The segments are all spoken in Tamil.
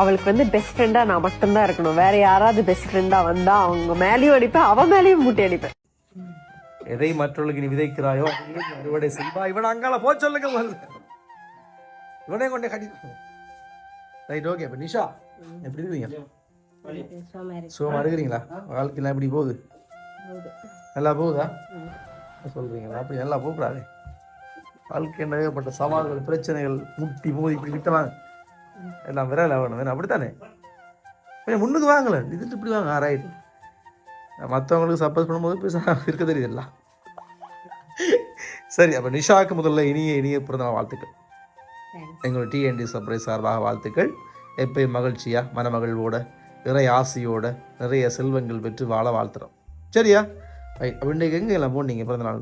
அவளுக்கு வந்து பெஸ்ட் ஃப்ரெண்டா நான் மட்டும்தான் இருக்கணும். வேற யாராவது பெஸ்ட் ஃப்ரெண்டா வந்தா அவங்க மேலேயும் அடிப்பேன் அவன் மேலேயும் மூட்டி அடிப்பேன். எதை மற்றவர்களுக்கு நீ விதைக்கிறாயோ அறுவடை செய்வா இவன் அங்கால போ சொல்லுங்க இவனே கொண்டே கட்டி ரைட் ஓகே இப்போ நிஷா எப்படி இருக்கீங்க? சுகமா இருக்கிறீங்களா? வாழ்க்கையெல்லாம் எப்படி போகுது? நல்லா போகுதா? சொல்றீங்களா? அப்படி நல்லா போகக்கூடாது. வாழ்க்கை நிறையப்பட்ட சவால்கள் பிரச்சனைகள் முட்டி மோதி இப்படி விட்டவாங்க எல்லாம் விரல வேணும் வேணும். அப்படித்தானே? கொஞ்சம் முன்னுக்கு வாங்கல இது இப்படி வாங்க. ரைட் மற்றவங்களுக்கு சப்போஸ் பண்ணும்போது பேச இருக்க தெரியுதுல்ல சரி அப்போ நிஷாவுக்கு முதல்ல இனிய இனிய பிறந்தநாள் வாழ்த்துக்கள். எங்களோட டிஎன்டி சர்ப்ரைஸ் சார்பாக வாழ்த்துக்கள். எப்பயும் மகிழ்ச்சியாக மனமகிழ்வோட நிறைய ஆசையோட நிறைய செல்வங்கள் பெற்று வாழ வாழ்த்துறோம். சரியா? ரைட் அப்போ இன்றைக்கு எங்கே எல்லாம் போனீங்க பிறந்த நாள்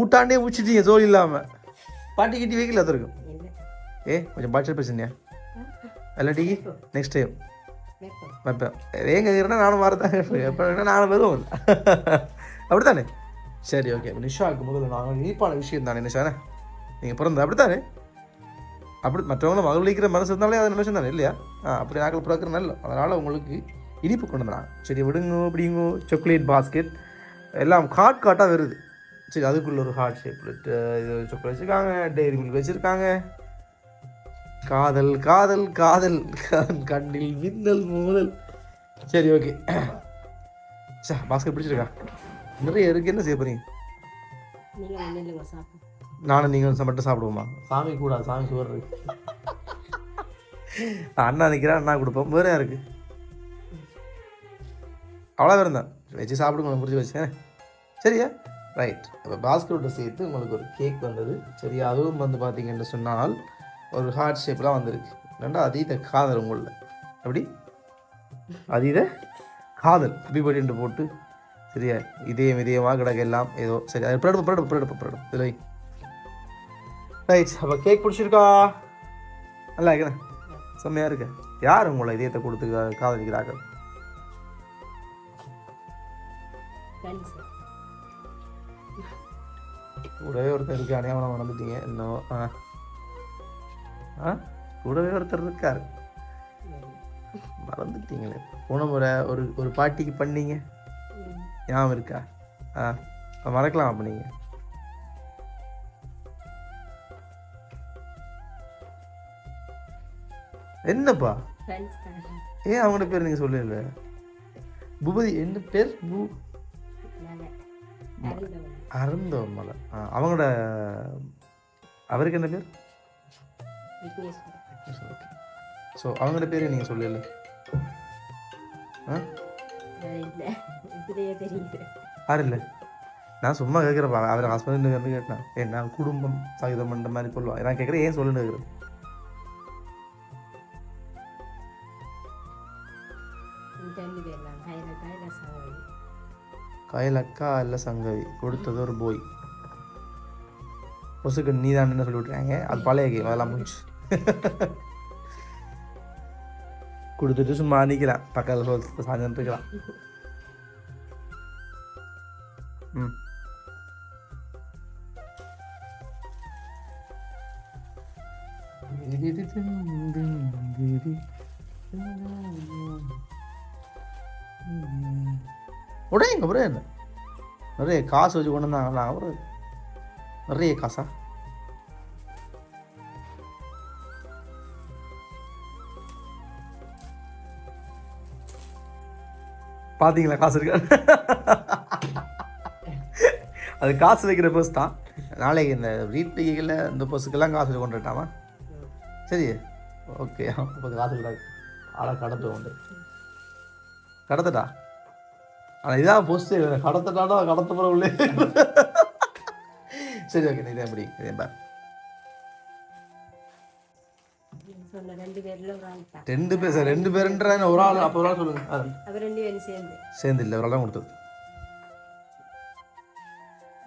ஊட்டாண்டே ஊச்சிட்டீங்க ஜோலி இல்லாமல் பாட்டி கிட்டி வைக்கல இருக்கும் ஏ கொஞ்சம் பாட்சல் பிரச்சனையா இல்லாட்டி நெக்ஸ்ட் டைம் வைப்பேன் ஏங்க இருக்கிறனா நானும் வரதான் எப்போ நானும் வருவோம். அப்படித்தானே? சரி ஓகே நிஷாவுக்கு முதல்ல நாங்கள் இனிப்பான விஷயம் தானே நிஷானே நீங்கள் பிறந்த அப்படித்தானே? அப்படி மற்றவங்களும் மகளிக்கிற மனசு இருந்தாலே அது நல்ல விஷயம் தானே இல்லையா? ஆ அப்படி நாங்கள் பிறக்கிற நல்ல. அதனால் உங்களுக்கு இனிப்பு கொண்டு வந்தாங்க சரி விடுங்கோ அப்படிங்கோ சாக்லேட் பாஸ்கெட் எல்லாம் காட் காட்டாக வருது. சரி அதுக்குள்ள ஒரு ஹார்ட் ஷேப்பில் இது சாக்லேட் வச்சுருக்காங்க டெய்ரி மில்க் வச்சுருக்காங்க. காதல் காதல் காதல். கண்ணில் மின்னல் மோதல். சரி ஓகே சார் பாஸ்கெட் பிடிச்சிருக்கா? நிறைய இருக்கு. என்ன செய்ய போறீங்க? நானும் நீங்கள் மட்டும் சாப்பிடுவோமா? சாமி கூடாது சாமி சுவர் இருக்கு. நான் அண்ணா நிற்கிறேன் அண்ணா கொடுப்போம். வேற யாருக்கு அவ்வளோ வேறு தான் வச்சு சாப்பிடுங்க புரிஞ்சு வச்சேன் சரியா? ரைட் இப்போ பாஸ்கரோட சேர்த்து உங்களுக்கு ஒரு கேக் வந்தது. சரியா அதுவும் வந்து பார்த்தீங்கன்னு சொன்னால் ஒரு ஹார்ட் ஷேப்லாம் வந்திருக்கு. ரெண்டா அதீத காதல் உங்களில். அப்படி? அதீத காதல். அபிபடின்ட்டு போட்டு சரியா இதயம் இதயமாக கிடக்க எல்லாம் ஏதோ சரி அது பிறடு பிறடு பிறடு பிறடு இதில் ரைட் அப்போ கேக் பிடிச்சிருக்கா? நல்லா இருக்கேன் செம்மையாக இருக்கு. யார் உங்களை இதயத்தை கொடுத்து காதலிக்கிறார்கள்? கூடவே ஒருத்தர் இருக்கு அநியாயம் நடந்துட்டீங்க. இன்னும் ஆ? கூடவே ஒருத்தர் இருக்கார். மறந்துட்டீங்களே. போன முறை ஒரு ஒரு பாட்டிக்கு பண்ணீங்க. ஞாபகம் இருக்கா? ஆ மறக்கலாம் அப்போ நீங்கள் என்னப்பா? ஏன் அவங்களோட பேர் நீங்கள் சொல்லல பூபதி என்ன பேர்? பூ? அருந்தவமலை ஆ அவங்களோட அவருக்கு என்ன பேர்? ஸோ அவங்களோட பேர் நீங்கள் சொல்லல. ஆ? யார் இல்லை. நான் சும்மா கேட்குறப்பா அவர் ஹஸ்பண்ட் வந்து கேட்டேன் ஏன் நான் குடும்பம் சகிதம் பண்ணுற மாதிரி சொல்லுவான் நான் கேட்குறேன் ஏன் சொல்லுன்னு கேட்குறேன் கயலக்கா இல்லை சங்கவி. கொடுத்தது ஒரு போய் பொசுக்கு நீ தான் என்ன சொல்லி விட்றாங்க அது பழைய கேம் அதெல்லாம் முடிச்சு கொடுத்துட்டு சும்மா நிற்கிறான் பக்கத்தில் சொல்ல சாஞ்சு இருக்கலாம் ம் உடையுங்க அப்புறம் என்ன நிறைய காசு வச்சு கொண்டு வந்தாங்களா அப்புறம் நிறைய காசா பார்த்தீங்களா காசு இருக்கா? அது காசு வைக்கிற பஸ் தான். நாளைக்கு இந்த வீட்டுகளில் இந்த பஸ்ஸுக்கெல்லாம் காசு வச்சு கொண்டுட்டாமா? சரி. ஓகே. இப்போ காசு கிடையாது ஆளை கடத்து உண்டு. கடத்தட்டா? ஆனால் இதான் பொஸ்ட் கடத்தட்டாடா கடத்த போகிற உள்ளே. சரி ஓகே நீ எப்படி? இதே பார். ரெண்டு பேர் சார் ரெண்டு பேருன்ற ஒரு ஆள் அப்போ ஒரு ஆள் சொல்லுங்க. அவர் ரெண்டு பேரும் சேர்ந்து. சேர்ந்து இல்லை ஒரு ஆள் தான் கொடுத்தது.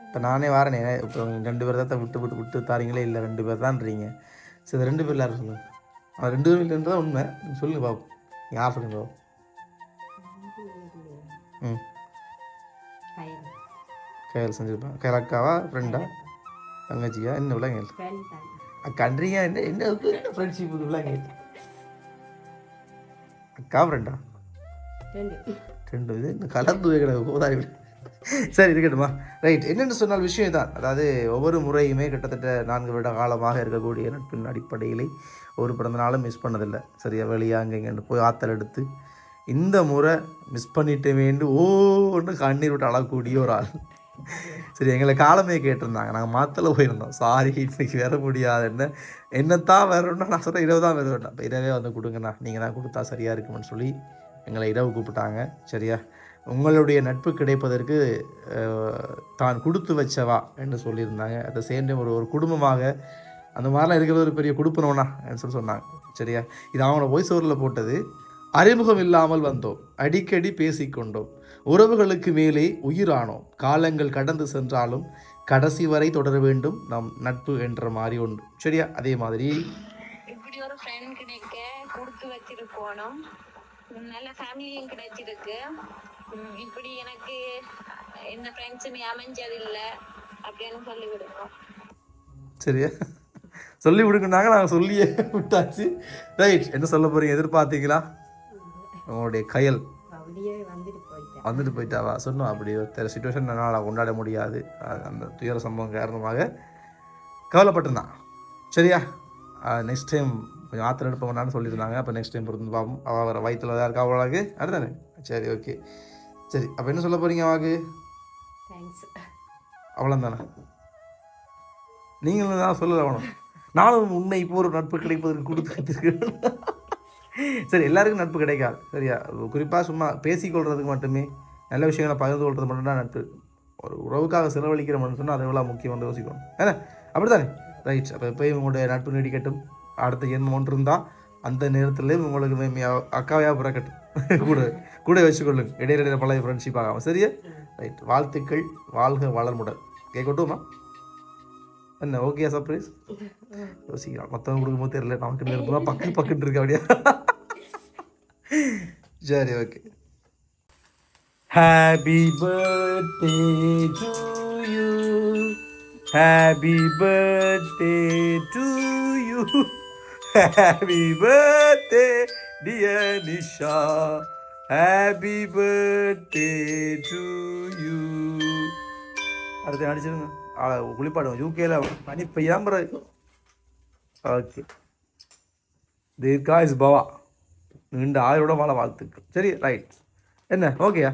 இப்போ நானே வாரனே இப்போ ரெண்டு பேர் தான் விட்டு விட்டு விட்டு தாரீங்களே இல்லை ரெண்டு பேர் தான்றீங்க. சரி இந்த ரெண்டு பேர் யாரும் சொல்லுங்க? அது ரெண்டு பேரும் இல்லைன்றது தான் உண்மை. நீங்க சொல்லுங்க பாப்போம் யார் சொல்லுங்க பாப்போம் ம். கையில். செஞ்சுருப்பேன் கையில் அக்காவா ஃப்ரெண்டா தங்கச்சியா? என்ன விளையாங்க கண்ட்ரியா என்ன என்ன என்ன ஃப்ரெண்ட்ஷிப் விளையாங்க அக்கா ஃப்ரெண்டா ரெண்டு. இது இந்த கலந்து வைக்கிற கோதாரி சரி இருக்கட்டுமா ரைட் என்னென்னு சொன்னால் விஷயம் தான் அதாவது ஒவ்வொரு முறையுமே கிட்டத்தட்ட நான்கு வருட காலமாக இருக்கக்கூடிய நட்பின் அடிப்படையிலே ஒரு பிறந்த நாளும் மிஸ் பண்ணதில்லை. சரியா? வெளியே அங்கே இங்கேன்னு போய் ஆத்தல் எடுத்து இந்த முறை மிஸ் பண்ணிட்டு வேண்டு ஓன்னு கண்ணீர் விட்டு அழக்கூடிய ஒரு ஆள். சரி எங்களை காலமே கேட்டிருந்தாங்க. நாங்கள் மாத்தல போயிருந்தோம். சாரி இன்னைக்கு வர முடியாதுன்னு. என்னத்தான் வரணும்னா நான் சொல்கிறேன் இரவு தான் வருவேன் இப்போ இரவே வந்து கொடுங்கண்ணா. நீங்கள் தான் கொடுத்தா சரியாக இருக்கும்னு சொல்லி எங்களை இரவு கூப்பிட்டாங்க. சரியா? உங்களுடைய நட்பு கிடைப்பதற்கு தான் கொடுத்து வச்சவா என்று சொல்லியிருந்தாங்க. அதை சேர்ந்து ஒரு ஒரு குடும்பமாக அந்த மாதிரிலாம் இருக்கிறது ஒரு பெரிய குடுப்பனவனா சொல்லி சொன்னாங்க. சரியா? இது அவங்களோட வாய்ஸ் ஓவரில் போட்டது. அறிமுகம் இல்லாமல் வந்தோம். அடிக்கடி பேசிக்கொண்டோம். உறவுகளுக்கு மேலே உயிரானோம். காலங்கள் கடந்து சென்றாலும் கடைசி வரை தொடர வேண்டும். நம் நட்பு என்ற மாதிரி ஒன்று. சரியா? அதே மாதிரி. இப்படி ஒரு ஃப்ரெண்ட் கிடைக்க கொடுத்து வச்சிருக்கணும். உம் நல்ல ஃபேமிலியும் கிடைச்சிருக்கு. இப்படி எனக்கு எந்த ஃப்ரெண்ட்ஸுமே அமைஞ்சதில்லை. அப்படின்னு சொல்லி கொடுக்கும் சரியா? சொல்லி விடுங்கன்னாங்க. நாங்கள் சொல்லியே விட்டாச்சு. ரைட் என்ன சொல்ல போறீங்க? எதிர்பார்த்தீங்களா? உங்களுடைய கையல் வந்துட்டு போயிட்டாவா? சொன்னோம் அப்படி ஒரு சுச்சுவேஷன் என்னால் கொண்டாட முடியாது. அந்த துயர சம்பவம் காரணமாக கவலைப்பட்டிருந்தான். சரியா? நெக்ஸ்ட் டைம் கொஞ்சம் ஆத்திரம் எடுப்ப வேணான்னு சொல்லியிருந்தாங்க. அப்போ நெக்ஸ்ட் டைம் பொறுத்து பார்ப்போம் அவள் வர வயிற்றுல தான் இருக்கா அவளாக்கு அடுத்தானே சரி ஓகே சரி அப்போ என்ன சொல்ல போகிறீங்க அவாக்கு? தேங்க்ஸ் அவ்வளோதானே நீங்களும் தான் சொல்லல வேணும் நானும் உன்னை இப்போ ஒரு நட்பு கிடைப்பதற்கு கொடுத்து சரி எல்லாருக்கும் நட்பு கிடைக்காது. சரியா? குறிப்பாக சும்மா பேசிக்கொள்றதுக்கு மட்டுமே நல்ல விஷயங்களை பகிர்ந்து கொள்றது மட்டும்தான் நட்பு. ஒரு உறவுக்காக செலவழிக்கிற சொன்னால் அதை எவ்வளோ முக்கியம் வந்து யோசிக்கணும். ஏன்னா அப்படித்தானே? ரைட் அப்போ எப்பயும் உங்களுடைய நட்பு நீடிக்கட்டும். அடுத்த ஜென்மம் ஒன்று இருந்தால் அந்த நேரத்தில் உங்களுக்கு அக்காவையாக பிறக்கட்டும். கூட கூட வச்சுக்கொள்ளுங்க. இடையில பழைய ஃப்ரெண்ட்ஷிப் ஆகாமல் சரியா? ரைட் வாழ்த்துக்கள். வாழ்க வளர்முடன். கேட்கட்டுமா என்ன? ஓகே சர்ப்ரைஸ் யோசிக்கலாம். மற்றவங்க கொடுக்கும்போது தெரியல. நமக்கு பக்கு பக்குன்னு இருக்கு அப்படியே? ശരി okay. Happy birthday to you happy birthday to you happy birthday dear Nisha happy birthday to you അടുത്ത അടിച്ചിരുന്നു ആ കുളിപ്പാടും യു കെയിലാവും പനി പെയ്യാൻ പറയും ഓക്കെ ദീർഘായുസ് ഭവ. நீண்ட ஆயுளோட வாழ வாழ்த்துக்கள். சரி ரைட் என்ன? ஓகேயா